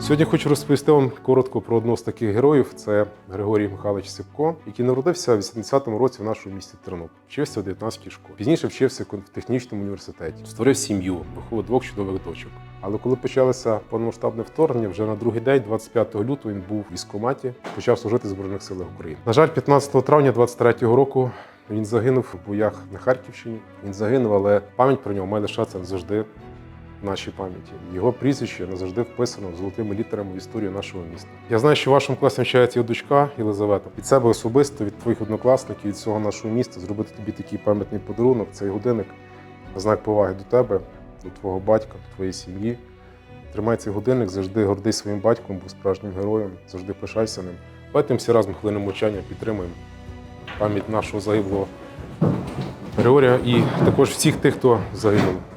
Сьогодні хочу розповісти вам коротко про одного з таких героїв. Це Григорій Михайлович Сипко, який народився в 80-му році в нашому місті Тернопіль. Вчився в 19-й школі. Пізніше вчився в технічному університеті. Створив сім'ю, виховував двох чудових дочок. Але коли почалося повномасштабне вторгнення, вже на другий день, 25 лютого, він був в військкоматі, почав служити в Збройних силах України. На жаль, 15 травня 23-го року він загинув у боях на Харківщині. Він загинув, але пам'ять про нього має лишатися завжди нашій пам'яті. Його прізвище назавжди вписано золотими літерами в історію нашого міста. Я знаю, що вашому класі навчається його дочка Єлизавета. Від себе особисто, від твоїх однокласників, від всього нашого міста зробити тобі такий пам'ятний подарунок, цей годинник на знак поваги до тебе, до твого батька, до твоєї сім'ї. Тримай цей годинник, завжди гордий своїм батьком, був справжнім героєм, завжди пишайся ним. Давайте всі разом хвилину мовчання підтримуємо пам'ять нашого загиблого Григорія і також всіх тих, хто загинув